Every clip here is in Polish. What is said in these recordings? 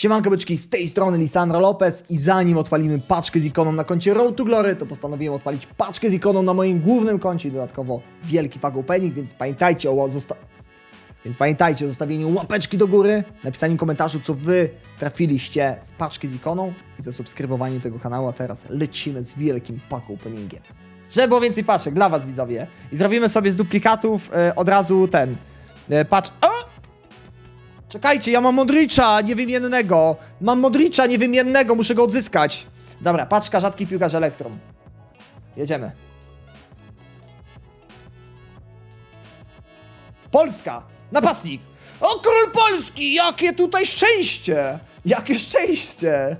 Siemanko byczki, z tej strony Lisandro Lopez i zanim odpalimy paczkę z ikoną na koncie Road to Glory, to postanowiłem odpalić paczkę z ikoną na moim głównym koncie i dodatkowo wielki pack opening, więc pamiętajcie o zosta- więc pamiętajcie o zostawieniu łapeczki do góry, napisaniu komentarzu, co wy trafiliście z paczki z ikoną i zasubskrybowaniu tego kanału, a teraz lecimy z wielkim pack openingiem. Żeby było więcej paczek dla was widzowie i zrobimy sobie z duplikatów e, od razu ten e, patrz... O! Czekajcie, ja mam Modricza niewymiennego. Mam Modricza niewymiennego, muszę go odzyskać. Dobra, paczka rzadkich piłkarzy Elektrum. Jedziemy. Polska! Napastnik! O, król Polski! Jakie tutaj szczęście! Jakie szczęście!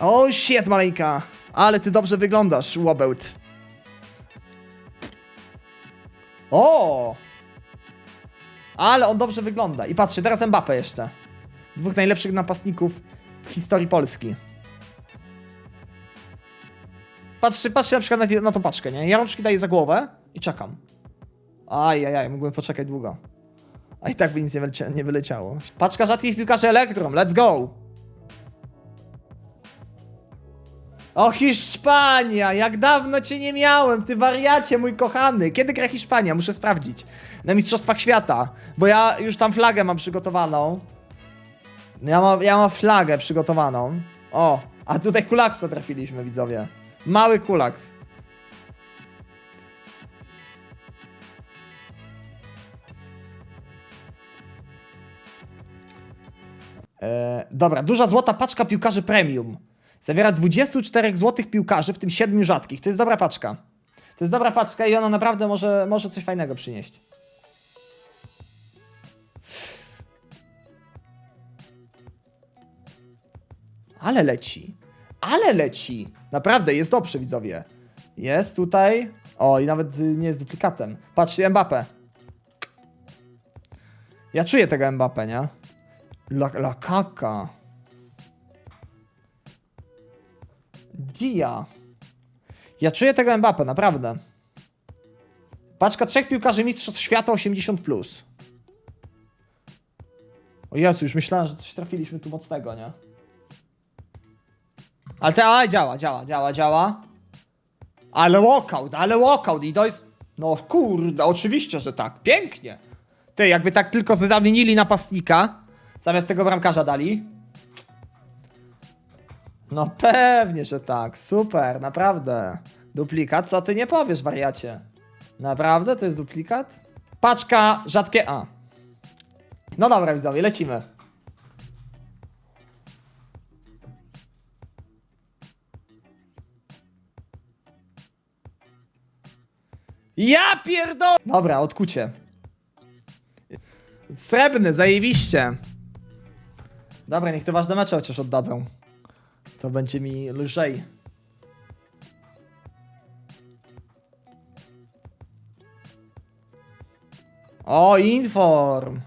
O, shit, maleńka! Ale ty dobrze wyglądasz, Łobełt. O! Ale on dobrze wygląda. I patrzcie, teraz Mbappe jeszcze. Dwóch najlepszych napastników w historii Polski. Patrzcie, patrzcie na przykład na, na tą paczkę, nie? Ja rączki daję za głowę i czekam. Ajajaj, mógłbym poczekać długo. A i tak by nic nie, nie wyleciało. Paczka rzadkich piłkarzy Elektrum, let's go! O, Hiszpania! Jak dawno cię nie miałem, ty wariacie, mój kochany! Kiedy gra Hiszpania? Muszę sprawdzić. Na Mistrzostwach Świata, bo ja już tam flagę mam przygotowaną. Ja mam, ja mam flagę przygotowaną. O, a tutaj kulaksa trafiliśmy, widzowie. Mały kulaks. E, dobra, duża złota paczka piłkarzy premium. Zawiera 24 złotych piłkarzy, w tym 7 rzadkich. To jest dobra paczka. To jest dobra paczka i ona naprawdę może, może coś fajnego przynieść. Ale leci. Ale leci. Naprawdę, jest dobrze, widzowie. Jest tutaj. O, i nawet nie jest duplikatem. Patrzcie, Mbappe. Ja czuję tego Mbappe, nie? La, la Dia. Ja czuję tego Mbappe, naprawdę. Paczka trzech piłkarzy Mistrzostw Świata 80+. Plus. O Jezu, już myślałem, że coś trafiliśmy tu mocnego, nie? Ale te, a, działa, działa, działa, działa. Ale walkout, ale walkout i to jest... No kurde, oczywiście, że tak. Pięknie. Ty, jakby tak tylko zamienili napastnika, zamiast tego bramkarza dali. No pewnie, że tak. Super, naprawdę. Duplikat? Co ty nie powiesz, wariacie? Naprawdę? To jest duplikat? Paczka rzadkie A. No dobra, widzowie, lecimy. Ja pierdol... Dobra, odkucie. Srebrny, zajebiście. Dobra, niech te ważne mecze chociaż oddadzą. To będzie mi lżej. O, inform.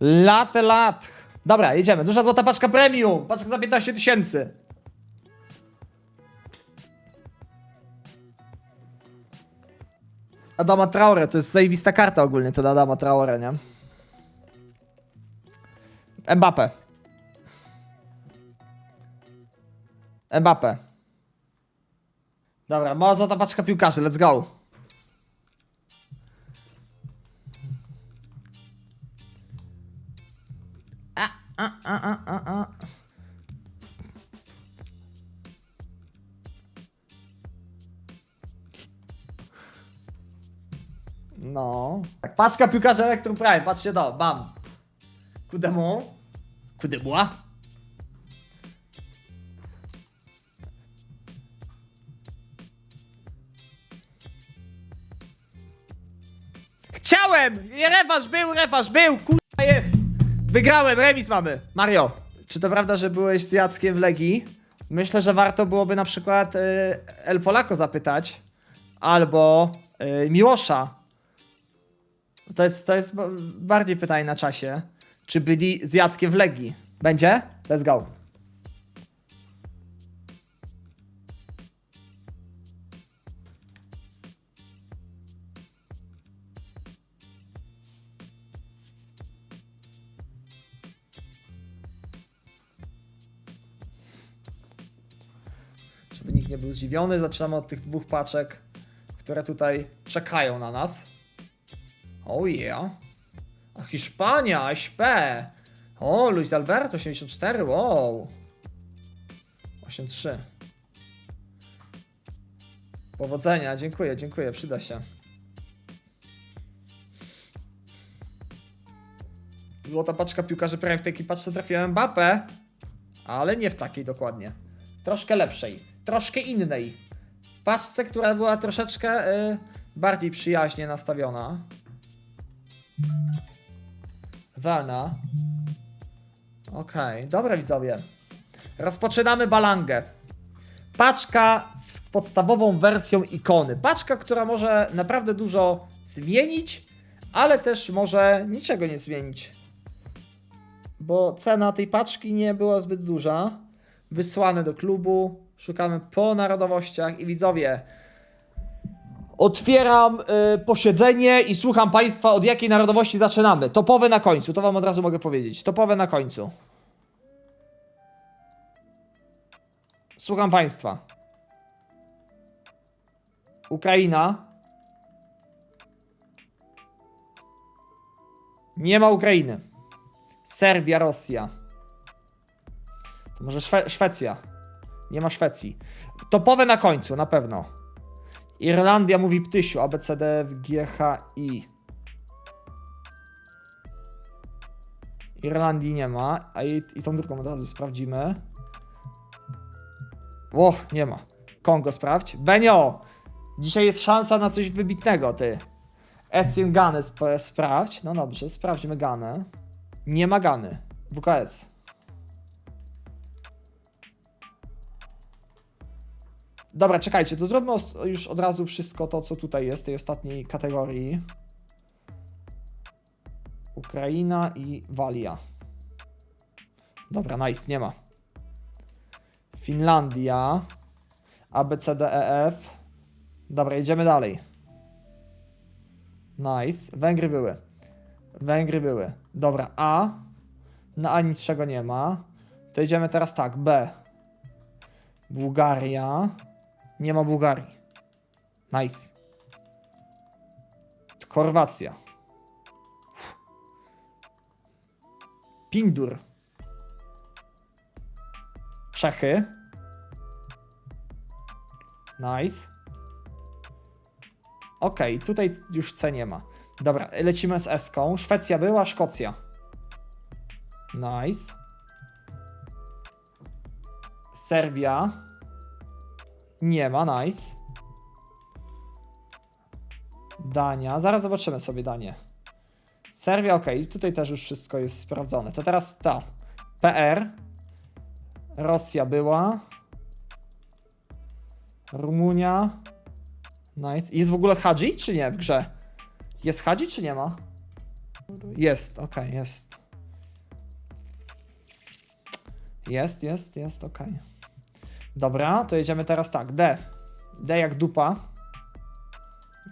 Lat, lat. Dobra, jedziemy. Duża złota paczka premium. Paczka za 15 tysięcy. Adama Traore, to jest zajebista karta ogólnie, to Adama Traore, nie? Mbappe. Mbappe. Dobra, mała złota paczka piłkarzy, let's go. A, a, a, a, a, a. No. Tak, paczka piłkarza Electrum Prime, patrzcie to, bam. Kudemu. Kudemua. Chciałem! Rewanż był, rewanż był, kurwa jest! Wygrałem, remis mamy. Mario, czy to prawda, że byłeś z Jackiem w Legii? Myślę, że warto byłoby na przykład y, El Polako zapytać, albo y, Miłosza. To jest, to jest ba- bardziej pytanie na czasie. Czy byli z Jackiem w Legii? Będzie? Let's go. Nikt nie był zdziwiony. Zaczynamy od tych dwóch paczek, które tutaj czekają na nas. Oh yeah. A Hiszpania, SP. O, Luis Alberto 84, wow. 8-3. Powodzenia, dziękuję, dziękuję, przyda się. Złota paczka piłkarzy prawie w tej paczce trafiłem Mbappé, ale nie w takiej dokładnie. Troszkę lepszej, troszkę innej. Paczce, która była troszeczkę y, bardziej przyjaźnie nastawiona. Werna. Okej, dobra widzowie. Rozpoczynamy balangę. Paczka z podstawową wersją ikony. Paczka, która może naprawdę dużo zmienić, ale też może niczego nie zmienić. Bo cena tej paczki nie była zbyt duża. Wysłane do klubu. Szukamy po narodowościach i widzowie. Otwieram y, posiedzenie i słucham Państwa, od jakiej narodowości zaczynamy. Topowe na końcu, to Wam od razu mogę powiedzieć. Topowe na końcu. Słucham Państwa. Ukraina. Nie ma Ukrainy. Serbia, Rosja. To może Szwe Szwecja. Nie ma Szwecji. Topowe na końcu, na pewno. Irlandia mówi ptysiu, ABCD w GHI. Irlandii nie ma, a i, i tą drugą od razu sprawdzimy. O, nie ma. Kongo sprawdź. Benio! Dzisiaj jest szansa na coś wybitnego, ty. Esien Gany sp sprawdź. No dobrze, sprawdźmy Ganę. Nie ma Gany. WKS. Dobra, czekajcie, to zróbmy już od razu wszystko to, co tutaj jest, tej ostatniej kategorii. Ukraina i Walia. Dobra, nice, nie ma. Finlandia. ABCDEF. Dobra, jedziemy dalej. Nice. Węgry były. Węgry były. Dobra, A. Na A niczego nie ma. To idziemy teraz tak. B. Bułgaria. Nie ma Bułgarii. Nice. Chorwacja. Pindur. Czechy. Nice. Okej, tutaj już C nie ma. Dobra, lecimy z S-ką. Szwecja była, Szkocja. Nice. Serbia. Nie ma, nice. Dania. Zaraz zobaczymy sobie Danię. Serbia, ok. Tutaj też już wszystko jest sprawdzone. To teraz ta. PR. Rosja była. Rumunia. Nice. Jest w ogóle Hadzi, czy nie w grze? Jest Hadzi, czy nie ma? Jest, ok, jest. Jest, jest, jest, ok. Dobra, to jedziemy teraz tak. D. D jak dupa.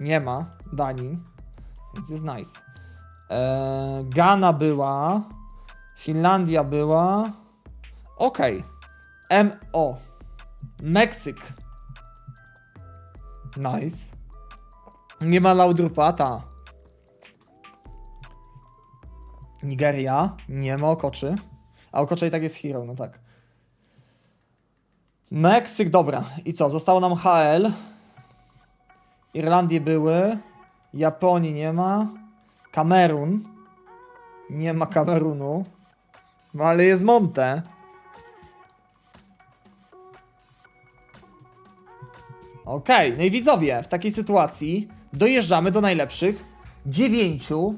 Nie ma Danii, więc jest nice. Eee, Ghana była. Finlandia była. Okej. MO. Meksyk. Nice. Nie ma Laudrupa, ta. Nigeria. Nie ma Okoczy. A Okocze i tak jest hero, no tak. Meksyk, dobra. I co? Zostało nam HL. Irlandie były. Japonii nie ma. Kamerun. Nie ma Kamerunu. No ale jest Monte. Okej, no i widzowie, w takiej sytuacji dojeżdżamy do najlepszych dziewięciu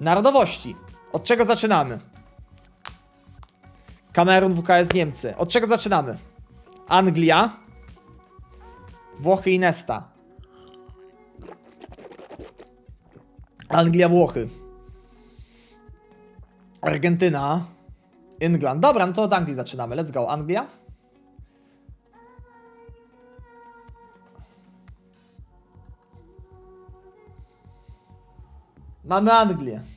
narodowości. Od czego zaczynamy? Kamerun, WKS, Niemcy. Od czego zaczynamy? Anglia, Włochy i Nesta. Anglia, Włochy. Argentyna, England. Dobra, no to od Anglii zaczynamy. Let's go. Anglia. Mamy Anglię.